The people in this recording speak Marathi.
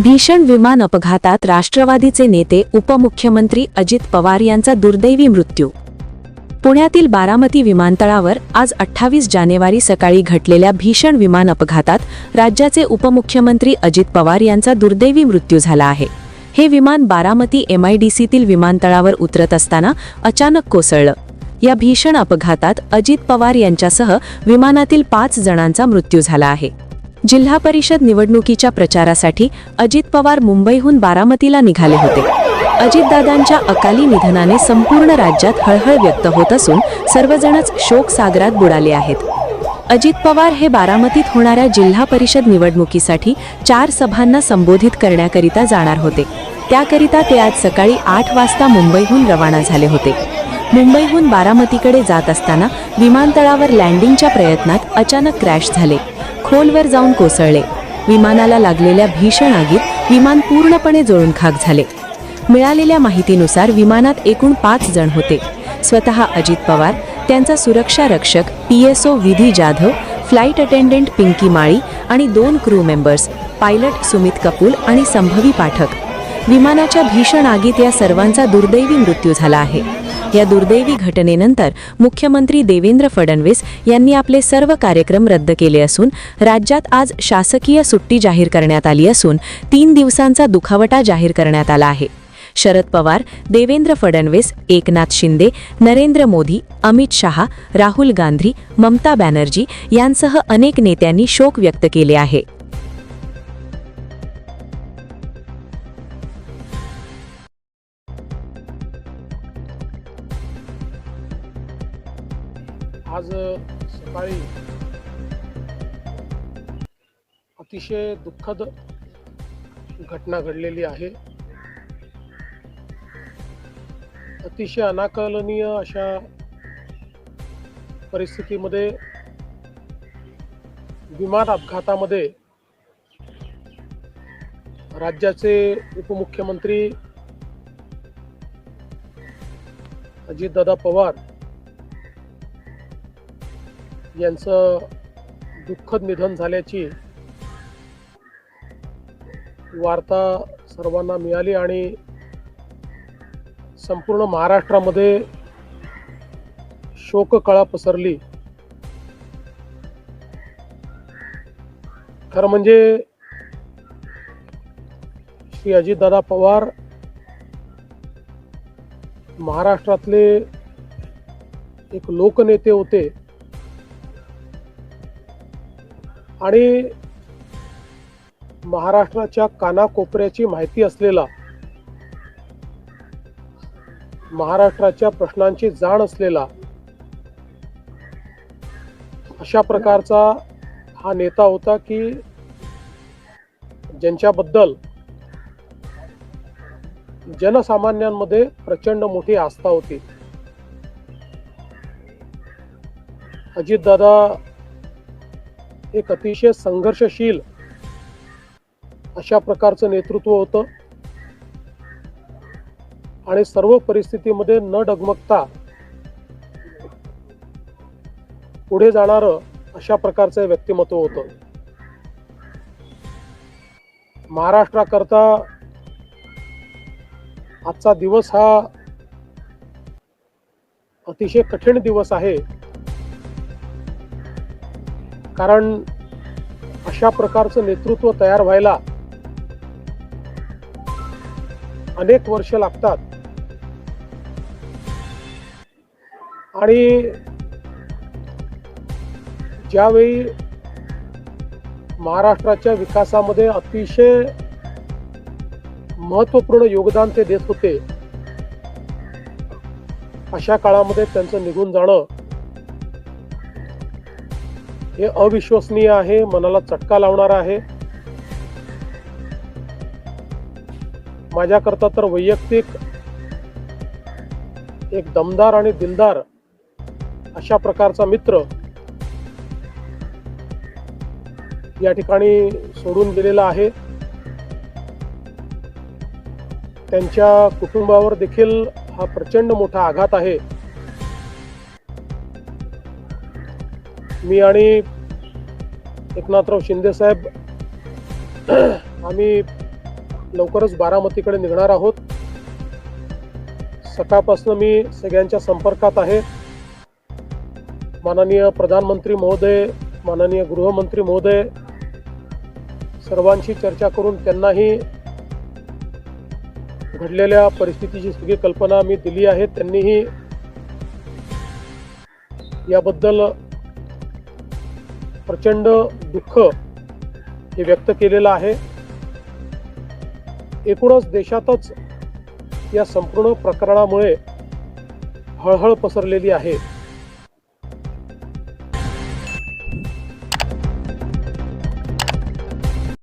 भीषण विमान अपघातात राष्ट्रवादीचे नेते उपमुख्यमंत्री अजित पवार यांचा दुर्दैवी मृत्यू. पुण्यातील बारामती विमानतळावर आज अठ्ठावीस जानेवारी सकाळी घडलेल्या भीषण विमान अपघातात राज्याचे उपमुख्यमंत्री अजित पवार यांचा दुर्दैवी मृत्यू झाला आहे. हे विमान बारामती एमआयडीसीतील विमानतळावर उतरत असताना अचानक कोसळलं. या भीषण अपघातात अजित पवार यांच्यासह विमानातील पाच जणांचा मृत्यू झाला आहे. जिल्हा परिषद निवडणुकीच्या प्रचारासाठी अजित पवार मुंबईहून बारामतीला निघाले होते. अजितदादांच्या अकाली निधनाने संपूर्ण राज्यात हळहळ व्यक्त होत असून सर्वजणच शोकसागरात बुडाले आहेत. अजित पवार हे बारामतीत होणाऱ्या जिल्हा परिषद निवडणुकीसाठी चार सभांना संबोधित करण्याकरिता जाणार होते. त्याकरिता ते आज सकाळी आठ वाजता मुंबईहून रवाना झाले होते. मुंबईहून बारामतीकडे जात असताना विमानतळावर लँडिंगच्या प्रयत्नात अचानक क्रॅश झाले. खोलवर जाऊन कोसळले. विमानाला लागलेल्या भीषण आगीत विमान पूर्णपणे जळून खाक झाले. मिळालेल्या माहितीनुसार विमानात एकूण पाच जण होते. स्वतः अजित पवार त्यांचा सुरक्षा रक्षक P S O Vidhi Jadhav flight attendant Pinky Mali आणि दोन क्रू मेंबर्स पायलट सुमित कपूल आणि संभवी पाठक. विमानाच्या भीषण आगीत या सर्वांचा दुर्दैवी मृत्यू झाला आहे. या दुर्दैवी घटनेनंतर मुख्यमंत्री देवेंद्र फडणवीस यांनी आपले सर्व कार्यक्रम रद्द केले असून राज्यात आज शासकीय सुट्टी जाहीर करण्यात आली असून तीन दिवसांचा दुखावटा जाहीर करण्यात आला आहे. शरद पवार देवेंद्र फडणवीस एकनाथ शिंदे नरेंद्र मोदी अमित शहा राहुल गांधी ममता बॅनर्जी यांसह अनेक नेत्यांनी शोक व्यक्त केले आहे. आज सकाळी अतिशय दुःखद घटना घडलेली आहे. अतिशय अनाकलनीय अशा परिस्थितीमध्ये विमान अपघातामध्ये राज्याचे उपमुख्यमंत्री अजितदादा पवार यांचं दुःखद निधन झाल्याची वार्ता सर्वांना मिळाली आणि संपूर्ण महाराष्ट्रामध्ये शोककळा पसरली. खरं म्हणजे श्री अजितदादा पवार महाराष्ट्रातले एक लोकनेते होते. आणि महाराष्ट्राच्या कानाकोपऱ्याची माहिती असलेला महाराष्ट्राच्या प्रश्नांची जाण असलेला अशा प्रकारचा हा नेता होता की ज्यांच्याबद्दल जनसामान्यांमध्ये प्रचंड मोठी आस्था होती. अजितदादा एक अतिशय संघर्षशील अशा प्रकारचं नेतृत्व होतं. आणि सर्व परिस्थितीमध्ये न डगमगता पुढे जाणार अशा प्रकारचं व्यक्तिमत्व होतं. महाराष्ट्राकरता आजचा दिवस हा अतिशय कठीण दिवस आहे. कारण अशा प्रकारचं नेतृत्व तयार व्हायला अनेक वर्ष लागतात. आणि ज्यावेळी महाराष्ट्राच्या विकासामध्ये अतिशय महत्त्वपूर्ण योगदान ते देत होते अशा काळामध्ये त्यांचं निघून जाणं हे अविश्वसनीय आहे मनाला चटका लावणार आहे. माझ्याकरता तर वैयक्तिक एक दमदार आणि दिलदार अशा प्रकारचा मित्र या ठिकाणी सोडून गेलेला आहे. त्यांच्या कुटुंबावर देखील हा प्रचंड मोठा आघात आहे. मी आणि एकनाथराव शिंदे साहेब आम्ही लवकरच बारामतीकडे निघणार आहोत. सकाळपासून मी सगळ्यांच्या संपर्कात आहे. माननीय प्रधानमंत्री महोदय माननीय गृहमंत्री महोदय सर्वांशी चर्चा करून त्यांनाही घडलेल्या परिस्थितीची सगळी कल्पना मी दिली आहे. त्यांनीही याबद्दल प्रचंड दुःख हे व्यक्त केलेलं आहे. एकूणच देशातच या संपूर्ण प्रकरणामुळे हळहळ पसरलेली आहे.